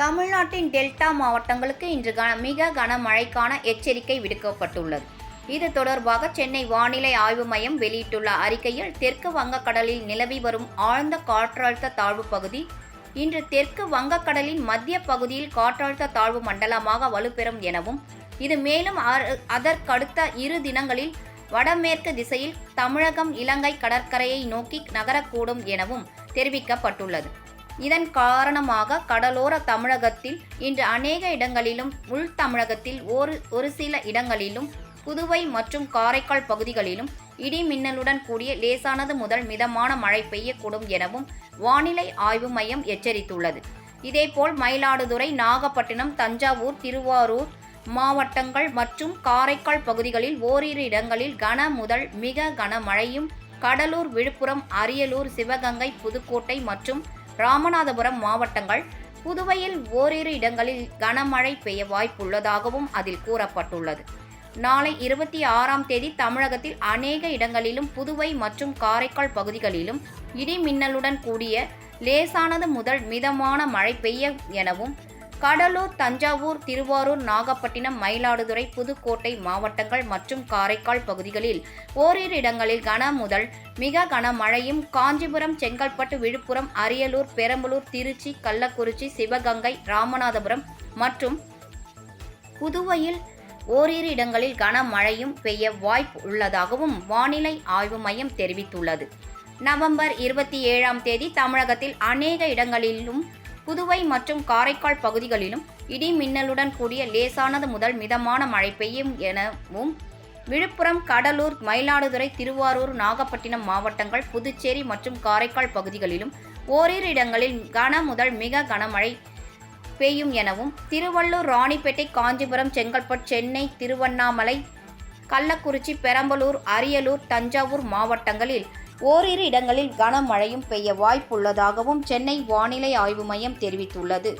தமிழ்நாட்டின் டெல்டா மாவட்டங்களுக்கு இன்று கன மிக கனமழைக்கான எச்சரிக்கை விடுக்கப்பட்டுள்ளது. இது தொடர்பாக சென்னை வானிலை ஆய்வு மையம் வெளியிட்டுள்ள அறிக்கையில் தெற்கு வங்கக்கடலில் நிலவி வரும் ஆழ்ந்த காற்றழுத்த தாழ்வு பகுதி இன்று தெற்கு வங்கக்கடலின் மத்திய பகுதியில் காற்றழுத்த தாழ்வு மண்டலமாக வலுப்பெறும் எனவும் இது மேலும் அ- அதற்கடுத்த இரு தினங்களில் வடமேற்கு திசையில் தமிழகம் இலங்கை கடற்கரையை நோக்கி நகரக்கூடும் எனவும் தெரிவிக்கப்பட்டுள்ளது. இதன் காரணமாக கடலோர தமிழகத்தில் இன்று அநேக இடங்களிலும் உள் தமிழகத்தில் ஒரு ஒரு சில இடங்களிலும் புதுவை மற்றும் காரைக்கால் பகுதிகளிலும் இடி மின்னலுடன் கூடிய லேசானது முதல் மிதமான மழை பெய்யக்கூடும் எனவும் வானிலை ஆய்வு மையம் எச்சரித்துள்ளது. இதேபோல் மயிலாடுதுறை நாகப்பட்டினம் தஞ்சாவூர் திருவாரூர் மாவட்டங்கள் மற்றும் காரைக்கால் பகுதிகளில் ஓரிரு இடங்களில் கன முதல் மிக கனமழையும் கடலூர் விழுப்புரம் அரியலூர் சிவகங்கை புதுக்கோட்டை மற்றும் ராமநாதபுரம் மாவட்டங்கள். புதுவையில் ஓரிரு இடங்களில் கனமழை பெய்ய வாய்ப்புள்ளதாகவும் அதில் கூறப்பட்டுள்ளது. நாளை இருபத்தி ஆறாம் தேதி தமிழகத்தில் அநேக இடங்களிலும் புதுவை மற்றும் காரைக்கால் பகுதிகளிலும் இடி மின்னலுடன் கூடிய லேசானது முதல் மிதமான மழை பெய்ய எனவும் கடலூர் தஞ்சாவூர் திருவாரூர் நாகப்பட்டினம் மயிலாடுதுறை புதுக்கோட்டை மாவட்டங்கள் மற்றும் காரைக்கால் பகுதிகளில் ஓரிரு இடங்களில் கன முதல் மிக கனமழையும் காஞ்சிபுரம் செங்கல்பட்டு விழுப்புரம் அரியலூர் பெரம்பலூர் திருச்சி கள்ளக்குறிச்சி சிவகங்கை ராமநாதபுரம் மற்றும் புதுவையில் ஓரிரு இடங்களில் கனமழையும் பெய்ய வாய்ப்பு உள்ளதாகவும் வானிலை ஆய்வு மையம் தெரிவித்துள்ளது. நவம்பர் இருபத்தி ஏழாம் தேதி தமிழகத்தில் அநேக இடங்களிலும் புதுவை மற்றும் காரைக்கால் பகுதிகளிலும் இடி மின்னலுடன் கூடிய லேசானது முதல் மிதமான மழை பெய்யும் எனவும் விழுப்புரம் கடலூர் மயிலாடுதுறை திருவாரூர் நாகப்பட்டினம் மாவட்டங்கள் புதுச்சேரி மற்றும் காரைக்கால் பகுதிகளிலும் ஓரிரு இடங்களில் கன முதல் மிக கனமழை பெய்யும் எனவும் திருவள்ளூர் ராணிப்பேட்டை காஞ்சிபுரம் செங்கல்பட்டு சென்னை திருவண்ணாமலை கள்ளக்குறிச்சி பெரம்பலூர் அரியலூர் தஞ்சாவூர் மாவட்டங்களில் ஓரிரு இடங்களில் கனமழையும் பெய்ய வாய்ப்புள்ளதாகவும் சென்னை வானிலை ஆய்வு மையம் தெரிவித்துள்ளது.